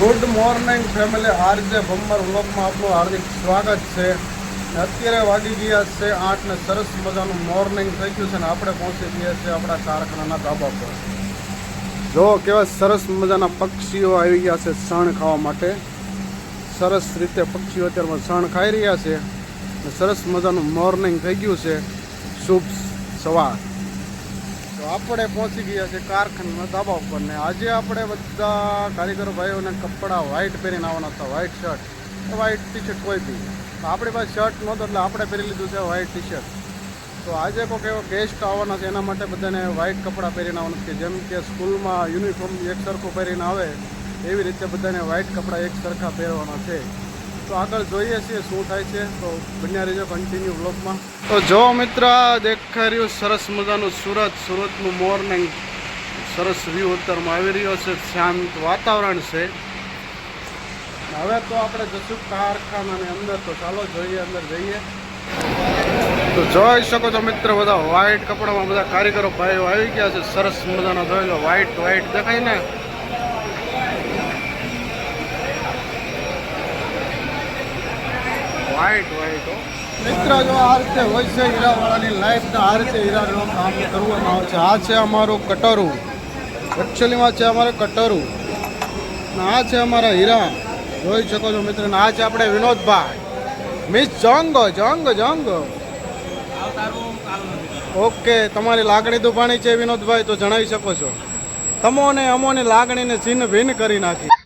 Good morning family. RJ Bhammar વ્લોગમાં આપનું હાર્દિક સ્વાગત છે. અત્યારે વાગી ગયા છે આઠ ને સરસ મજાનું મોર્નિંગ થઈ ગયું છે ને આપણે પહોંચી ગયા છીએ આપણા કારખાનાના ધાબા પર. જો કેવા સરસ મજાના પક્ષીઓ આવી ગયા છે શણ ખાવા માટે. સરસ રીતે પક્ષીઓ અત્યારમાં શણ ખાઈ રહ્યા છે. સરસ મજાનું મોર્નિંગ થઈ ગયું છે. શુભ સવાર. તો આપણે પહોંચી ગયા છે કારખાનામાં ધાબા ઉપર ને આજે આપણે બધા કારીગરો ભાઈઓને કપડાં વ્હાઇટ પહેરીને આવવાના હતા white shirt white T shirt કોઈ બી. તો આપણી પાસે શર્ટ નહોતો એટલે આપણે પહેરી લીધું છે વ્હાઇટ ટી શર્ટ તો આજે કોઈક એવો ગેસ્ટ આવવાના છે, એના માટે બધાને વ્હાઇટ કપડાં પહેરીને આવવાના છે. જેમ કે સ્કૂલમાં યુનિફોર્મ એક સરખું પહેરીને આવે, એવી રીતે બધાને વ્હાઇટ કપડાં એક સરખા પહેરવાના છે. તો આગળ જોઈએ છીએ શું થાય છે. તો બન્યા રહેજો કન્ટિન્યુ બ્લોકમાં તો જો મિત્ર દેખાઈ રહ્યું સરસ મજાનું સુરત સુરતનું મોર્નિંગ સરસ વ્યૂ અત્યારમાં આવી રહ્યો છે શાંત વાતાવરણ છે. હવે તો આપણે જશું કારખાનાની અંદર તો ચાલો જોઈએ અંદર જઈએ. તો જોઈ શકો છો મિત્ર બધા વ્હાઈટ કપડામાં બધા કારીગરો ભાઈઓ આવી ગયા છે. સરસ મજાનો જોઈ લો વ્હાઈટ વ્હાઈટ દેખાય ને. વ્હાઈટ વ્હાઈટ મિત્ર, જો આ રીતે હોય છે, હીરાવાળાની લાઈફના આ રીતે હીરાનું કામ કરવામાં આવે છે. આ છે અમારું કટરું. એકચ્યુઅલીમાં છે અમારું કટરું. અને આ છે અમારા હીરા. જોઈ શકો છો મિત્ર આ છે આપણે વિનોદભાઈ. મિસ જોંગો જોંગો જોંગો ઓકે તમારી લાગણી દુભાણી છે વિનોદભાઈ, તો જણાવી શકો છો. તમોને અમોની લાગણીને છિન્ન ભિન્ન કરી નાખી.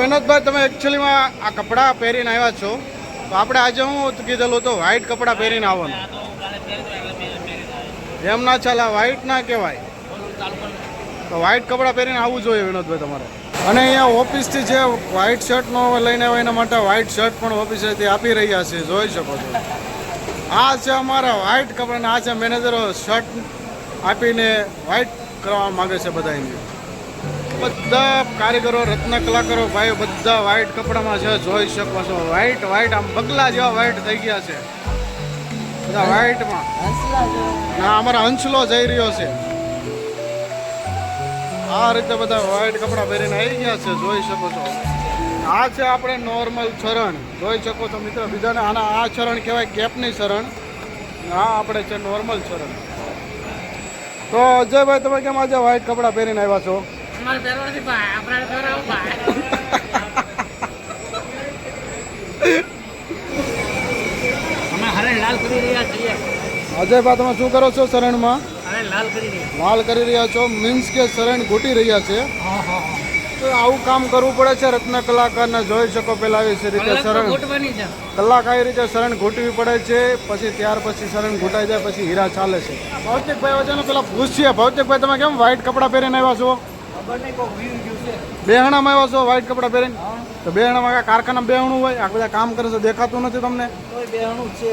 વિનોદભાઈ, તમે એકચ્યુઅલીમાં આ કપડાં પહેરીને આવ્યા છો. તો આપણે આજે હું કીધેલું તો વ્હાઇટ કપડાં પહેરીને આવવાનું. એમ ના ચાલે વ્હાઇટ ના કહેવાય. તો વ્હાઇટ કપડાં પહેરીને આવવું જોઈએ વિનોદભાઈ તમારે. અને અહીંયા ઓફિસથી જે વ્હાઇટ શર્ટનો લઈને આવે એના માટે વ્હાઇટ શર્ટ પણ ઓફિસેથી આપી રહ્યા છે, જોઈ શકો છો. આ છે અમારા વ્હાઇટ કપડાં આ છે મેનેજરો શર્ટ આપીને વ્હાઇટ કરવા માગે છે બધા એની બધા કારીગરો, રત્ન કલાકારો, ભાઈઓ બધા વ્હાઈટ કપડામાં છે, જોઈ શકો છો. વ્હાઈટ વ્હાઈટ આમ બગલા જેવા વ્હાઈટ થઈ ગયા છે. બધા વ્હાઈટમાં ના, અમારા હંસલો જઈ રહ્યો છે. આ રીતે બધા વ્હાઈટ કપડાં પહેરીને આવી ગયા છે, જોઈ શકો છો. આ છે આપણે નોર્મલ ચરણ. જોઈ શકો છો મિત્રો, બીજાને આના આ ચરણ કહેવાય કેપની ચરણ. આ આપણે છે નોર્મલ ચરણ. તો અજયભાઈ, તમે કેમ આજે વ્હાઈટ કપડાં પહેરીને આવ્યા છો? અજયભાઈ તમે શું કરો છો શરણમાં? લાલ કરી રહ્યા લાલ કરી રહ્યા છો મીન્સ કે શરણ ઘૂટી રહ્યા છે. હા હા તો આવું કામ કરવું પડે છે રત્ન કલાકારને? જોઈ શકો પેલા આવી રીતે શરણ. કલાક આવી રીતે શરણ ઘૂંટવી પડે છે પછી ત્યાર પછી શરણ ઘૂંટાઈ જાય પછી હીરા ચાલે છે. ભૌતિકભાઈ વચ્ચેનો પેલા પૂછીએ ભૌતિકભાઈ તમે કેમ વ્હાઈટ કપડાં પહેરીને આવ્યા છો? બેહણામાં આવ્યા છો વ્હાઈટ કપડાં પહેરીને? તો બેહણામાં કારખાના બેહણું હોય? આ બધા કામ કરે છે દેખાતું નથી તમને? બેહણું છે.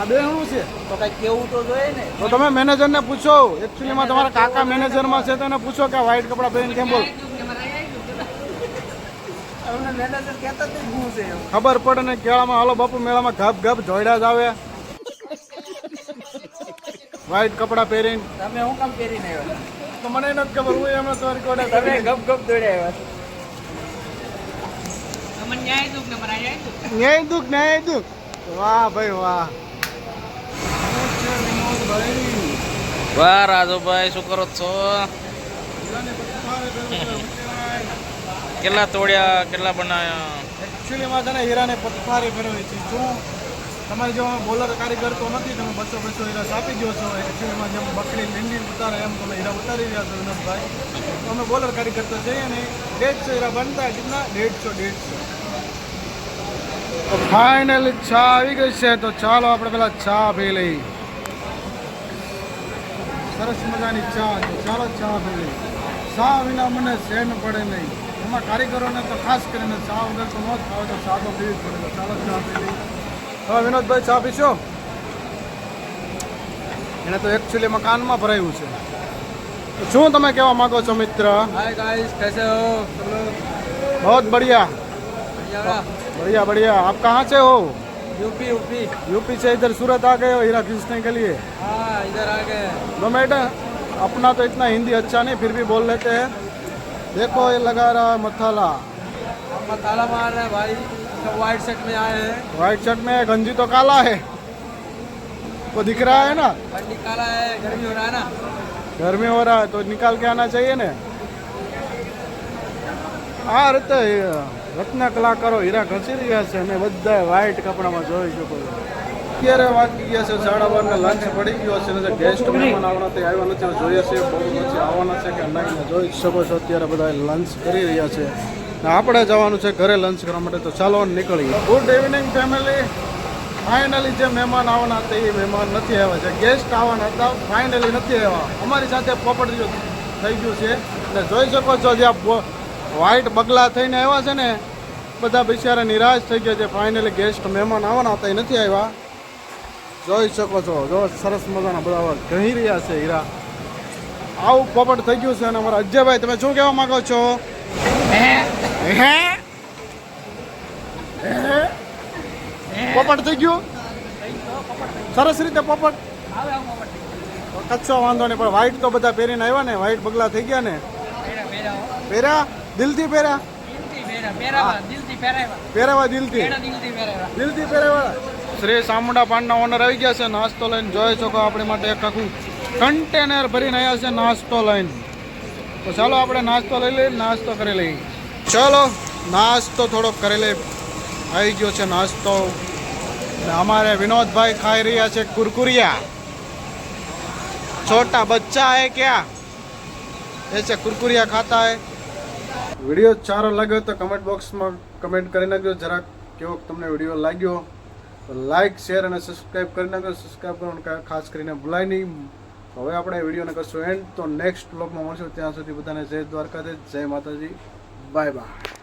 આ બેહણું છે? તો કઈ કેવું તો જોઈએ ને? તો તમે મેનેજરને પૂછો. એકચ્યુઅલીમાં તમારા કાકા મેનેજરમાં છે તો એને પૂછો કે વ્હાઈટ કપડાં પહેરીને કેમ બોલ. ખબર પડે ને કેળામાં હાલો બાપુ મેળામાં ગપ ગપ જોયડા જ આવે. વ્હાઈટ કપડાં પહેરીને. તમે શું કામ પહેરીને આવ્યા? તો મને નથી ખબર હું એમને તો રેકોર્ડ તમે ગપ ગપ દોડ્યા આવ્યા ન્યાય દુઃખ ન્યાય દુઃખ. વાહ ભાઈ વાહ. વાહ રાજુભાઈ શું કરો છો? કેટલા તોડ્યા કેટલા બનાવ્યા? એકચ્યુઅલીમાં છે તને હીરાને પથ્થારી ફેરવી છે. શું? તમારી જો બોલર કારીગર તો નથી, તમે બસો બસો હીરા આપી દો છો. એકચ્યુઅલીમાં જેમ બકરી લીંડી ઉતારે એમ તમે હીરા ઉતારી રહ્યા છો, વિનોદભાઈ. તો અમે બોલર કારીગર તો જઈએ ને દેડસો હીરા બનતા કેટલા? દેડસો તો ફાઇનલી ચા આવી ગઈ છે, તો ચાલો આપણે પેલા ચા પી લઈ સરસ મજાની ચા ચાલો ચા પી લઈ ચા વિના મને સેન પડે નહીં. એમાં કારીગરોને તો ખાસ કરીને ચા વગર તો ન જ ખાવે તો ચા તો પીવી પડે. ચાલો ચા પી લઈ હવે વિનોદભાઈ ચા પીશો એને તો એકચ્યુઅલીમાં કાનમાં ભરાયું છે તો શું તમે કહેવા માંગો છો મિત્ર हाय गाइस कैसे हो तुम लोग बहुत बढ़िया बढ़िया बढ़िया बढ़िया आप कहाँ से हो यूपी यूपी यूपी से इधर सूरत आ गए हो हीरा खींचने के लिए हाँ इधर आ गए नो मैटर अपना तो इतना हिंदी अच्छा नहीं फिर भी बोल लेते हैं देखो ये लगा रहा है मसाला मसाला मार रहे हैं भाई सब व्हाइट शर्ट में आए हैं व्हाइट शर्ट में गंजी तो काला है वो दिख रहा है ना ठंडी काला है गर्मी हो रहा है ना गर्मी हो रहा है तो निकाल के आना चाहिए ने આ રીતે રત્ન કલાકારો હીરા ઘસી રહ્યા છે અને બધા વ્હાઈટ કપડામાં જોઈ શકો છો અત્યારે વાગી ગયા છે સાડા બાર ને લંચ પડી ગયો છે અને ગેસ્ટ મહેમાન આવવાના તે આવ્યા નથી હવે જોઈએ છે બહુ પછી આવવાના છે કે નહીં ને જોઈ શકો છો અત્યારે બધા લંચ કરી રહ્યા છે ને આપણે જવાનું છે ઘરે લંચ કરવા માટે, તો ચાલો નીકળીએ. ગુડ ઇવનિંગ ફેમિલી ફાઇનલી જે મહેમાન આવવાના હતા, એ મહેમાન નથી આવ્યા. છે ગેસ્ટ આવવાના હતા ફાઇનલી નથી આવ્યા. અમારી સાથે પોપટ થઈ ગયું છે. અને જોઈ શકો છો જે વ્હાઈટ બગલા થઈને આવ્યા છે ને, બધા બિચારા નિરાશ થઈ ગયા છે. ફાઇનલી ગેસ્ટ મહેમાન આવવાના હતા, એ નથી આવ્યા. જોઈ શકો છો, જો સરસ મજાના બધા ઘહી રહ્યા છે હીરા. આવું પોપટ થઈ ગયું છે અને અમારા અજયભાઈ, તમે શું કહેવા માંગો છો? હે? પોપટ થઈ ગયું? સરસ રીતે પોપટ. કચ્છો વાંધો નહીં પણ વ્હાઈટ તો બધા પહેરીને આવ્યા ને વ્હાઈટ બગલા થઈ ગયા ને. પહેર્યા દિલથી પહેર્યા? પહેરાવા દિલથી દિલથી. પહેરાવા. શ્રી સામુંડા પાનના ઓનર આવી ગયા છે નાસ્તો લઈને જોઈ શકો આપણી માટે એક આખું કન્ટેનર ભરીને આવ્યા છે નાસ્તો લઈને. તો ચાલો આપણે નાસ્તો લઈ લઈએ નાસ્તો કરી લઈએ. ચલો, નાસ્તો થોડોક કરેલે આવી ગયો છે નાસ્તો. અમારે વિનોદભાઈ ખાઈ રહ્યા છે કુરકુરિયા. છોટા બચ્ચા હે ક્યાં? એ છે કુરકુરિયા ખાતા હે. વીડિયો સારો લાગ્યો તો કમેન્ટ બોક્સમાં કમેન્ટ કરી નાખજો. જરાક કેવો તમને વીડિયો લાગ્યો, તો લાઇક શેર અને સબસ્ક્રાઈબ કરી નાખજો. સબસ્ક્રાઈબ કરવાનું ખાસ કરીને ભૂલાય નહીં. હવે આપણે વિડીયોને કરશું એન્ડ તો નેક્સ્ટ બ્લોગમાં મળશું. ત્યાં સુધી બધાને જય દ્વારકાધીશ, જય માતાજી. 拜拜。